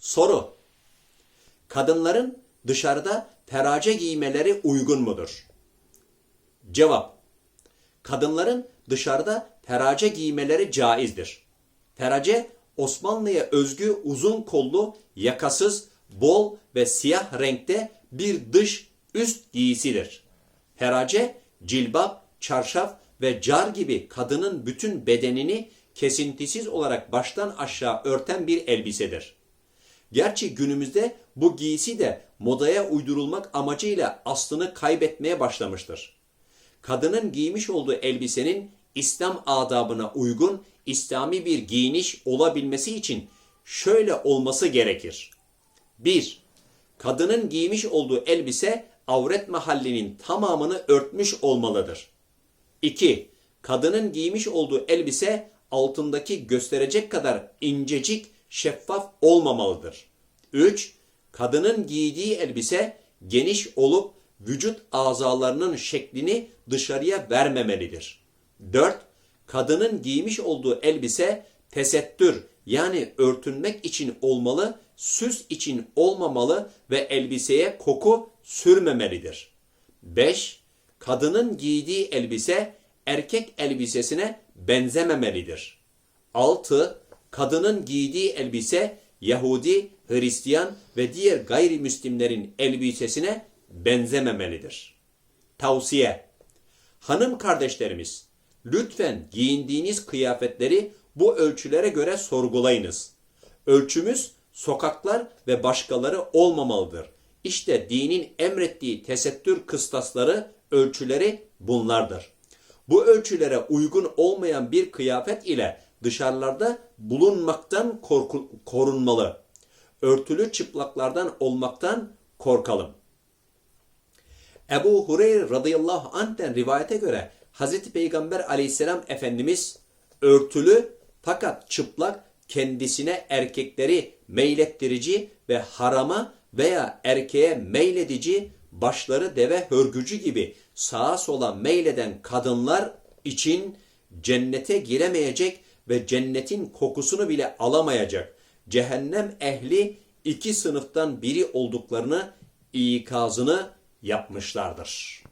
Soru. Kadınların dışarıda ferace giymeleri uygun mudur? Cevap. Kadınların dışarıda ferace giymeleri caizdir. Ferace Osmanlı'ya özgü uzun kollu, yakasız, bol ve siyah renkte bir dış üst giysidir. Ferace, cilbap, çarşaf ve car gibi kadının bütün bedenini kesintisiz olarak baştan aşağı örten bir elbisedir. Gerçi günümüzde bu giysi de modaya uydurulmak amacıyla aslını kaybetmeye başlamıştır. Kadının giymiş olduğu elbisenin İslam adabına uygun İslami bir giyiniş olabilmesi için şöyle olması gerekir. 1. Kadının giymiş olduğu elbise avret mahallinin tamamını örtmüş olmalıdır. 2. Kadının giymiş olduğu elbise altındaki gösterecek kadar incecik, şeffaf olmamalıdır. 3. Kadının giydiği elbise geniş olup vücut azalarının şeklini dışarıya vermemelidir. 4. Kadının giymiş olduğu elbise tesettür yani örtünmek için olmalı, süs için olmamalı ve elbiseye koku sürmemelidir. 5. Kadının giydiği elbise erkek elbisesine benzememelidir. 6. Kadının giydiği elbise Yahudi, Hristiyan ve diğer gayrimüslimlerin elbisesine benzememelidir. Tavsiye Hanım kardeşlerimiz, lütfen giyindiğiniz kıyafetleri bu ölçülere göre sorgulayınız. Ölçümüz sokaklar ve başkaları olmamalıdır. İşte dinin emrettiği tesettür kıstasları, ölçüleri bunlardır. Bu ölçülere uygun olmayan bir kıyafet ile dışarılarda bulunmaktan korku- korunmalı. Örtülü çıplaklardan olmaktan korkalım. Ebu Hureyre radıyallahu anh'ten rivayete göre Hazreti Peygamber aleyhisselam Efendimiz örtülü fakat çıplak kendisine erkekleri meylettirici ve harama veya erkeğe meyledici başları deve hörgücü gibi sağa sola meyleden kadınlar için cennete giremeyecek ve cennetin kokusunu bile alamayacak cehennem ehli iki sınıftan biri olduklarını ikazını yapmışlardır.